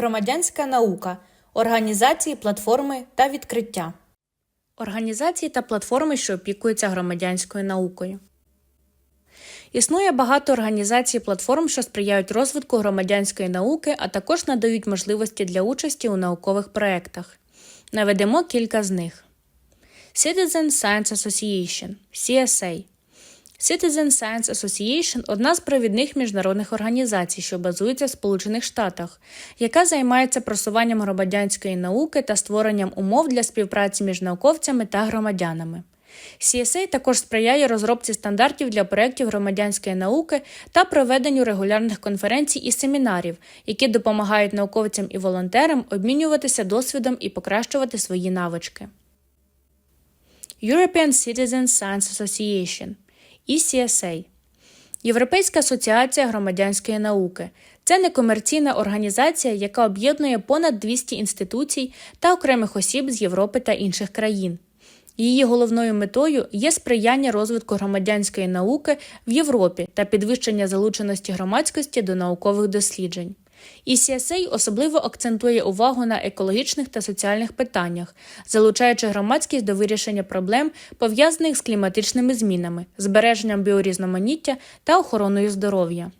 Громадянська наука, організації, платформи та відкриття. Організації та платформи, що опікуються громадянською наукою. Існує багато організацій платформ, що сприяють розвитку громадянської науки, а також надають можливості для участі у наукових проєктах. Наведемо кілька з них: Citizen Science Association CSA Citizen Science Association – одна з провідних міжнародних організацій, що базується в Сполучених Штатах, яка займається просуванням громадянської науки та створенням умов для співпраці між науковцями та громадянами. CSA також сприяє розробці стандартів для проєктів громадянської науки та проведенню регулярних конференцій і семінарів, які допомагають науковцям і волонтерам обмінюватися досвідом і покращувати свої навички. European Citizen Science Association ECSA Європейська асоціація громадянської науки це некомерційна організація, яка об'єднує понад 200 інституцій та окремих осіб з Європи та інших країн. Її головною метою є сприяння розвитку громадянської науки в Європі та підвищення залученості громадськості до наукових досліджень. ECSA особливо акцентує увагу на екологічних та соціальних питаннях, залучаючи громадськість до вирішення проблем, пов'язаних з кліматичними змінами, збереженням біорізноманіття та охороною здоров'я.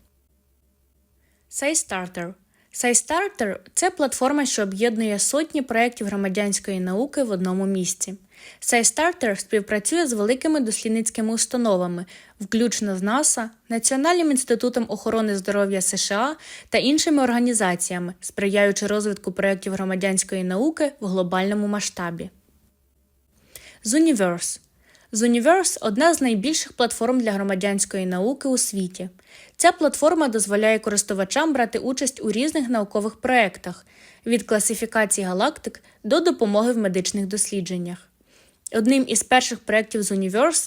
SciStarter SciStarter – це платформа, що об'єднує сотні проєктів громадянської науки в одному місці. SciStarter співпрацює з великими дослідницькими установами, включно з НАСА, Національним інститутом охорони здоров'я США та іншими організаціями, сприяючи розвитку проєктів громадянської науки в глобальному масштабі. Zuniverse Zuniverse – одна з найбільших платформ для громадянської науки у світі. Ця платформа дозволяє користувачам брати участь у різних наукових проєктах від класифікації галактик до допомоги в медичних дослідженнях. Одним із перших проєктів з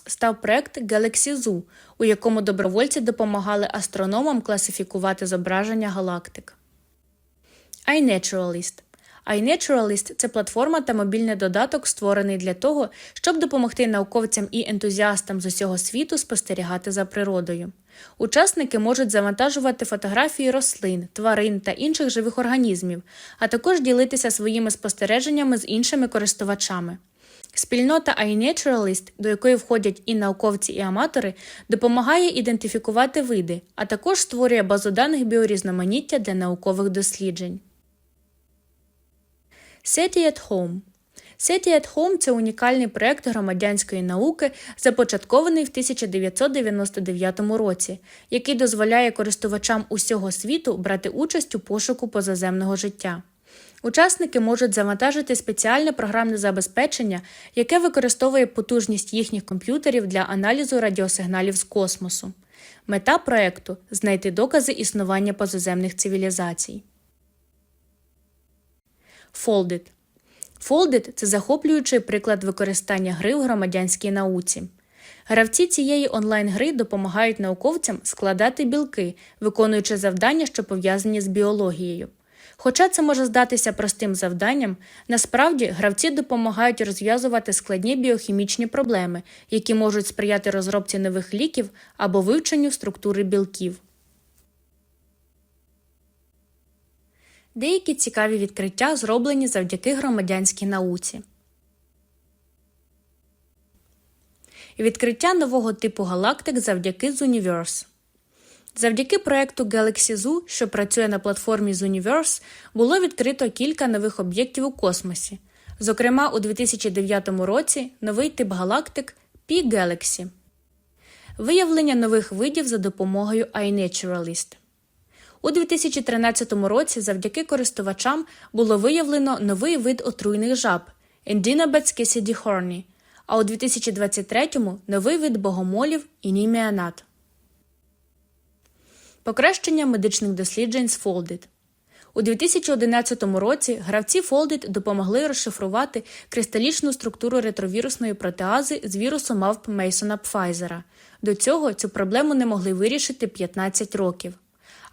став проєкт Galaxy Zoo, у якому добровольці допомагали астрономам класифікувати зображення галактик. iNaturalist iNaturalist – це платформа та мобільний додаток, створений для того, щоб допомогти науковцям і ентузіастам з усього світу спостерігати за природою. Учасники можуть завантажувати фотографії рослин, тварин та інших живих організмів, а також ділитися своїми спостереженнями з іншими користувачами. Спільнота iNaturalist, до якої входять і науковці, і аматори, допомагає ідентифікувати види, а також створює базу даних біорізноманіття для наукових досліджень. SETI at Home SETI at Home – це унікальний проєкт громадянської науки, започаткований в 1999 році, який дозволяє користувачам усього світу брати участь у пошуку позаземного життя. Учасники можуть завантажити спеціальне програмне забезпечення, яке використовує потужність їхніх комп'ютерів для аналізу радіосигналів з космосу. Мета проекту знайти докази існування позаземних цивілізацій. Foldit Foldit – це захоплюючий приклад використання гри в громадянській науці. Гравці цієї онлайн-гри допомагають науковцям складати білки, виконуючи завдання, що пов'язані з біологією. Хоча це може здатися простим завданням, насправді гравці допомагають розв'язувати складні біохімічні проблеми, які можуть сприяти розробці нових ліків або вивченню структури білків. Деякі цікаві відкриття зроблені завдяки громадянській науці. Відкриття нового типу галактик завдяки Zuniverse. Завдяки проекту Galaxy Zoo, що працює на платформі Zooniverse, було відкрито кілька нових об'єктів у космосі. Зокрема, у 2009 році новий тип галактик P Galaxy. Виявлення нових видів за допомогою iNaturalist. У 2013 році завдяки користувачам було виявлено новий вид отруйних жаб Endinabets Horny, а у 2023-му новий вид богомолів Ініміанат. Покращення медичних досліджень з Foldit. У 2011 році гравці Foldit допомогли розшифрувати кристалічну структуру ретровірусної протеази з вірусу мавп Мейсона Пфайзера. До цього цю проблему не могли вирішити 15 років.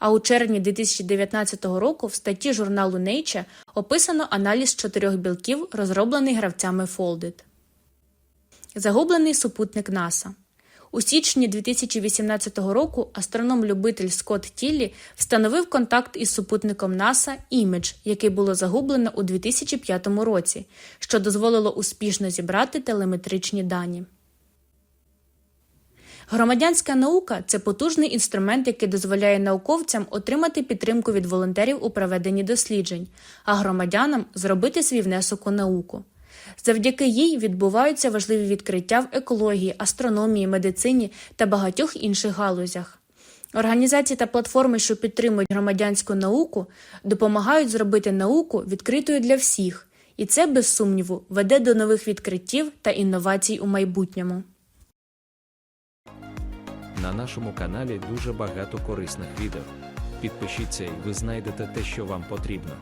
А у червні 2019 року в статті журналу Nature описано аналіз чотирьох білків, розроблений гравцями Foldit. Загублений супутник НАСА. У січні 2018 року астроном-любитель Скотт Тіллі встановив контакт із супутником НАСА Імідж, який було загублено у 2005 році, що дозволило успішно зібрати телеметричні дані. Громадянська наука це потужний інструмент, який дозволяє науковцям отримати підтримку від волонтерів у проведенні досліджень, а громадянам зробити свій внесок у науку. Завдяки їй відбуваються важливі відкриття в екології, астрономії, медицині та багатьох інших галузях. Організації та платформи, що підтримують громадянську науку, допомагають зробити науку відкритою для всіх, і це, без сумніву, веде до нових відкриттів та інновацій у майбутньому. На нашому каналі дуже багато корисних відео. Підпишіться і ви знайдете те, що вам потрібно.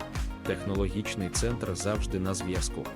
Технологічний центр завжди на зв'язку.